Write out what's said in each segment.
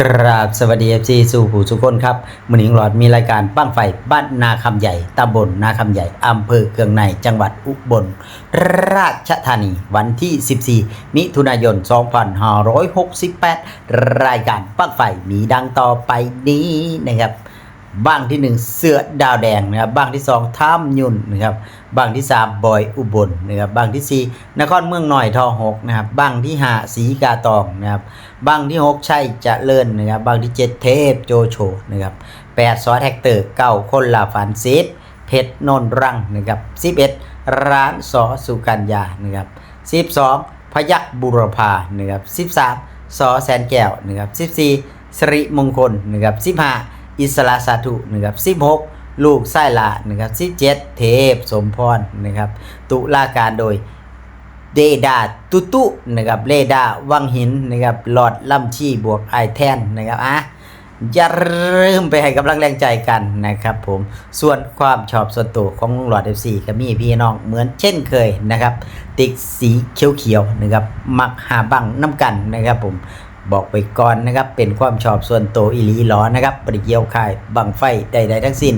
กราบสวัสดีเอฟซีสู่ผู้สุคนครับมือนิงหลอดมีรายการบ้างไฟบ้านนาคำใหญ่ตำบลนาคำใหญ่อำเภอเกืองในจังหวัดอุบลราชธานีวันที่ 14 มิถุนายน 2568 รายการบ้างไฟมีดังต่อไปนี้นะครับ บ้างที่หนึ่งเสือดาวแดงนะครับบ้างที่สองท่ามยุนนะครับบ้างที่สามบอยอุบลนะครับบ้างที่สี่นครเมืองหน่อยทอหกนะครับบ้างที่ห้าสีกาตองนะครับบ้างที่หกชัยเจริญนะครับบ้างที่เจ็ดเทพโจโฉนะครับแปดซอแท็กเตอร์เก้าคนลาฟันซิดเพชรนนรังนะครับสิบเอ็ดร้านสอสุกัญญานะครับสิบสองพยักบุรพานะครับสิบสามสอแสนแก้วนะครับสิบสี่สิริมงคลนะครับสิบห้า อิสระสาธุนะครับสิบหกลูกไส้ละนะครับสิเจ็ดเทพสมพรนะครับ ตุลาการโดยเดดาตุตุนะครับเลดาวังหินนะครับหลอดล่ำชีบวกไอแทนนะครับอะอย่าลืมไปให้กำลังแรงใจกันนะครับผมส่วนความชอบส่วนตัวของลุงหลอด FC ก็มีพี่น้องเหมือนเช่นเคยนะครับ ติ๊กสีเขียวๆนะครับมักหาบังน้ำกันนะครับผม บอกไปก่อนนะครับ เป็นความชอบส่วนตัวอีหลีหลอนะครับปริเกี่ยวข่ายบังไฟใดๆทั้งสิ้น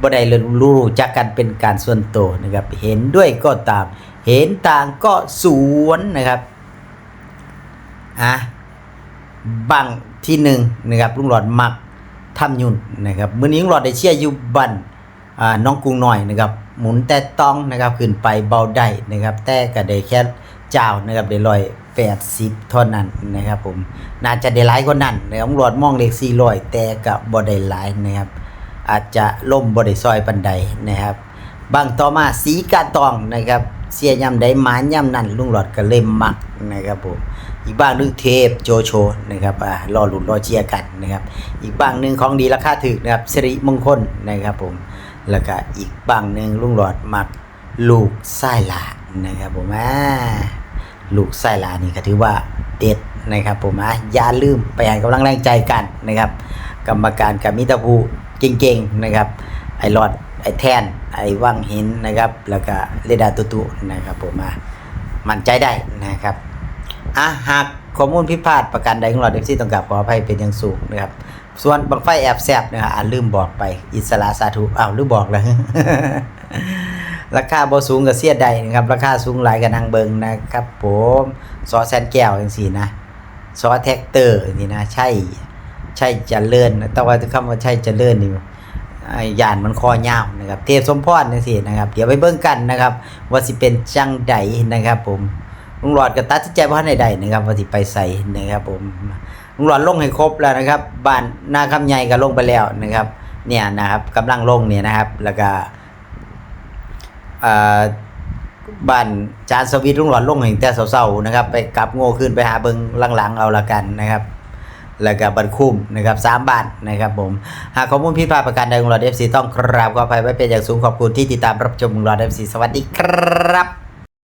บ่ได้รู้จักกันเป็นการส่วนตัวนะครับ เห็นด้วยก็ตาม เห็นต่างก็สวนนะครับอะบังที่หนึ่งนะครับลุงหลอดมักทำยุ่นนะครับมื้อนี้ลุงหลอดได้เชียร์อยู่บันอ่าน้องกรุงหน่อยนะครับ หมุนแต่ต้องนะครับขึ้นไปเบาได้นะครับ แต่ก็ได้แค่เจ้านะครับได้ร้อย แปดสิบเท่านั้นนะครับผมน่าจะได้หลายกว่านั้นนะครับลุงหลอดมองเลขสี่ร้อยแต่ก็บ่ได้หลายนะครับ อาจจะล่มบ่ได้ซอยปันใดนะครับบางต่อมาสีกาตองนะครับ เสียย่ำใดหมานย่ำนั่นลุงหลอดก็เล่มมักนะครับผมอีกบ้างนึงเทพโจโฉนะครับอ่ารอหลุดรอเชียร์กันนะครับ อีกบ้างหนึ่งของดีราคาถึกนะครับสิริมงคลนะครับผมแล้วก็อีกบ้างหนึ่งลุงหลอดมักลูกไส้หลานะครับผมอ่า ลูกไส้ลานี่ก็ถือว่าเด็ดนะครับผมอะอย่าลืมไปให้กำลังแรงใจกันนะครับ กรรมการกับมิตรภูเก่งๆนะครับ ไอรอดไอแทน ไอว่างหินนะครับ แล้วก็เรดาตุตุนะครับผมอะมั่นใจได้นะครับอะหากข้อมูลผิดพลาดประการใดของเราเดฟซี่ต้องกราบขออภัยเป็นอย่างสูงนะครับ ส่วนบังไฟแอบแซบนะครับอ่าลืมบอกไปอิสระสาธุอ้าวลืมบอกแล้ว ราคาบ่สูงกับเสียใดนะครับ ราคาสูงหลายกับนางเบิงนะครับ ผมซอแซนแก้วจังซี่นะซอแท็กเตอร์นี่นะ ใช่ใช่จเจริญนแต่ว่าคำว่าใช่จเจริญนี่ยานมันคอยาวนะครับ เทพสมพรนี่สินะครับ เดี๋ยวไปเบิ่งกันนะครับ ว่าสิเป็นจังใดนะครับผมลุงหลอดก็ตัดสินใจว่าในใดนะครับว่าสิไปใส่นะครับ ผมลุงหลอดลงให้ครบแล้วนะครับบ้านนาคำใหญ่ก็ลงไปแล้วนะครับ เนี่ยนะครับกำลังลงเนี่ยนะครับ แล้วก็ บ้านจานสวิตลุงหลอดลงแห้แต่เศร้าๆนะครับ ไปกลับโง่ขึ้นไปหาเบิงหลังๆเอาละกันนะครับ แล้วก็บันคุ้มนะครับสามบาทนะครับผม หากข้อมูลผิดพลาดประการใดของเราเอฟซีต้องกราบขออภัยไว้เป็นอย่างสูงขอบคุณที่ติดตามรับชมของเราเอฟซีสวัสดีครับ